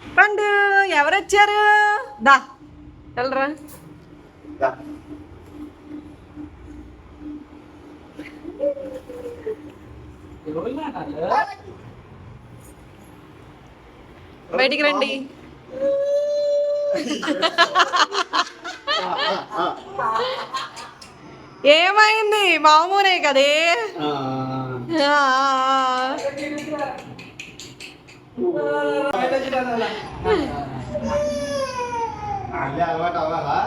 పండు ఎవరు వచ్చారు దా వెళ్ళరా. బయటికి రండి. ఏమైంది? మామూలే కదే. అల్లే అలవాటు అవ్వాలా?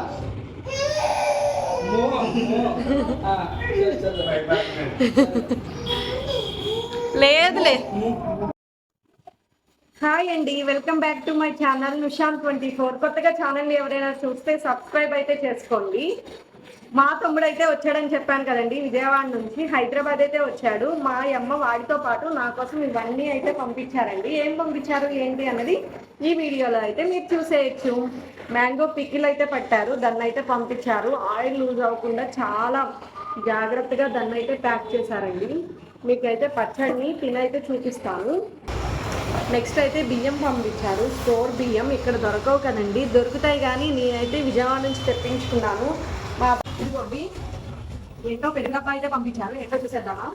లేదులే. హాయ్ అండి welcome back to my channel నుషాన్ twenty four. కొత్తగా ఛానల్ ఎవరైనా చూస్తే సబ్స్క్రైబ్ అయితే చేసుకోండి. మా తమ్ముడు అయితే వచ్చాడని చెప్పాను కదండి విజయవాడ నుంచి. హైదరాబాద్ అయితే వచ్చాడు. మా అమ్మ వాడితో పాటు నా కోసం ఇవన్నీ అయితే పంపించారండి. ఏం పంపించారు ఏంటి అన్నది ఈ వీడియోలో అయితే మీరు చూసేయచ్చు. మ్యాంగో పికిల్ అయితే పట్టారు దాన్ని అయితే పంపించారు. ఆయిల్ లూజ్ అవ్వకుండా చాలా జాగ్రత్తగా దాన్ని అయితే ప్యాక్ చేశారండి. మీకైతే పచ్చడిని తినైతే చూపిస్తాను. నెక్స్ట్ అయితే బియ్యం పంపించారు. స్టోర్ బియ్యం ఇక్కడ దొరకవు కదండి. దొరుకుతాయి కానీ నేనైతే విజయవాడ నుంచి తెప్పించుకున్నాను. మా ఇదిగోండి ఏంటో పెరుగప్ప అయితే పంపించారు. ఏంటో చూసేద్దామా?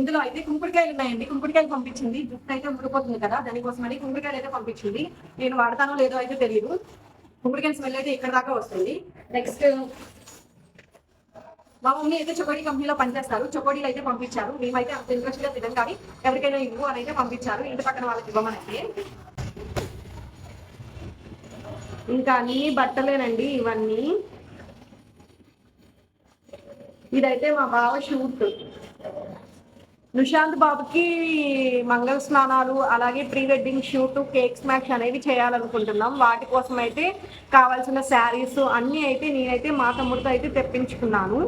ఇందులో అయితే కుంకుడికాయలు ఉన్నాయండి. కుంకుడికాయలు పంపించింది. జుట్టు అయితే ఉడిపోతుంది కదా దానికోసమని కుంకుడికాయలు అయితే పంపించింది. నేను వాడతానో లేదో అయితే తెలియదు కుంకుడికాయలు స్మెల్ అయితే ఇక్కడ దాకా వస్తుంది. నెక్స్ట్ మా మమ్మీ అయితే చొకోడీ కంపెనీలో పనిచేస్తారు. చొకోడీలు అయితే పంపించారు. మేమైతే అంత ఇంట్రెస్ట్గా తినం కానీ ఎవరికైనా ఇవ్వు అని అయితే పంపించారు. ఇంటి పక్కన వాళ్ళకి ఇవ్వమని అయితే. ఇంకా అన్ని బట్టలేనండి ఇవన్నీ. ఇదైతే మా బావ షూట్. నిశాంత్ బాబుకి మంగళ స్నానాలు అలాగే pre wedding shoot cake snacks అనేవి చేయాలనుకుంటున్నాం. వాటి కోసం అయితే కావాల్సిన శారీస్ అన్నీ అయితే నేనైతే మా తమ్ముడితో అయితే తెప్పించుకున్నాను.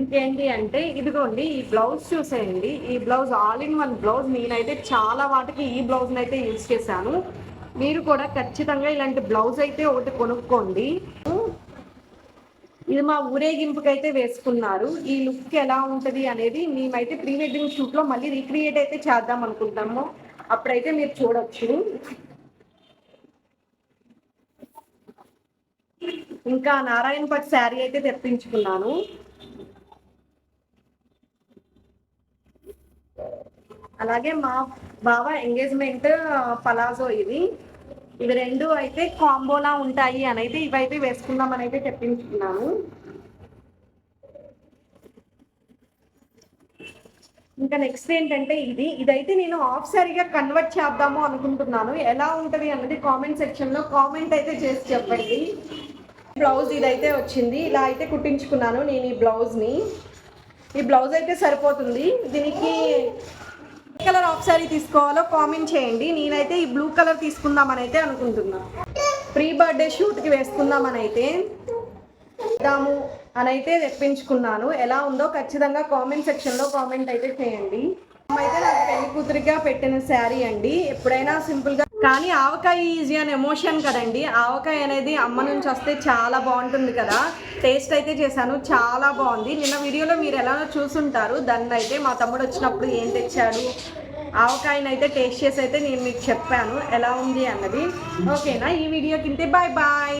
ఇంకేంటి అంటే ఇదిగోండి ఈ బ్లౌజ్ చూసేయండి. ఈ blouse all in one blouse నేనైతే చాలా వాటికి ఈ బ్లౌజ్ అయితే యూజ్ చేశాను. మీరు కూడా ఖచ్చితంగా ఇలాంటి బ్లౌజ్ అయితే ఒకటి కొనుక్కోండి. ఇది మా ఊరేగింపుకైతే అయితే వేసుకున్నారు. ఈ లుక్ ఎలా ఉంటుంది అనేది మేమైతే ప్రీ వెడ్డింగ్ షూట్లో మళ్ళీ రీక్రియేట్ అయితే చేద్దాం అనుకుంటాము. అప్పుడైతే మీరు చూడొచ్చు. ఇంకా నారాయణ పట్ శారీ అయితే తెప్పించుకున్నాను. అలాగే మా బావ ఎంగేజ్మెంట్ పలాజో ఇది ఇవి రెండు అయితే కాంబోలా ఉంటాయి అని అయితే ఇవైతే వేసుకుందామని అయితే తెప్పించుకున్నాను ఇంకా నెక్స్ట్ ఏంటంటే ఇది. ఇదైతే నేను ఆఫ్ సారీగా కన్వర్ట్ చేద్దాము అనుకుంటున్నాను. ఎలా ఉంటుంది అన్నది కామెంట్ సెక్షన్లో కామెంట్ అయితే చేసి చెప్పండి. బ్లౌజ్ ఇదైతే వచ్చింది. ఇలా అయితే కుట్టించుకున్నాను నేను ఈ బ్లౌజ్ని ఈ బ్లౌజ్ అయితే సరిపోతుంది. దీనికి కలర్ ఆఫ్ సారీ తీసుకోవాలో కామెంట్ చేయండి. నేనైతే ఈ బ్లూ కలర్ తీసుకుందామని అయితే అనుకుంటున్నా. ప్రీ బర్త్డే షూట్కి వేసుకుందామని అయితే ఇద్దాము అని అయితే తెప్పించుకున్నాను. ఎలా ఉందో ఖచ్చితంగా కామెంట్ సెక్షన్లో కామెంట్ అయితే చేయండి. అయితే నాకు పెళ్ళి కూతురిగా పెట్టిన శారీ అండి. ఎప్పుడైనా సింపుల్గా కానీ ఆవకాయ ఈజీ అని ఎమోషన్ కదండి. ఆవకాయ అనేది అమ్మ నుంచి వస్తే చాలా బాగుంటుంది కదా. టేస్ట్ అయితే చేశాను చాలా బాగుంది. నిన్న వీడియోలో మీరు ఎలా చూసుంటారు. దాన్ని అయితే మా తమ్ముడు వచ్చినప్పుడు ఏం తెచ్చాడు ఆవకాయని అయితే టేస్ట్ చేసి అయితే నేను మీకు చెప్పాను. ఎలా ఉంది అన్నది. ఓకేనా? ఈ వీడియో తింటే బాయ్ బాయ్.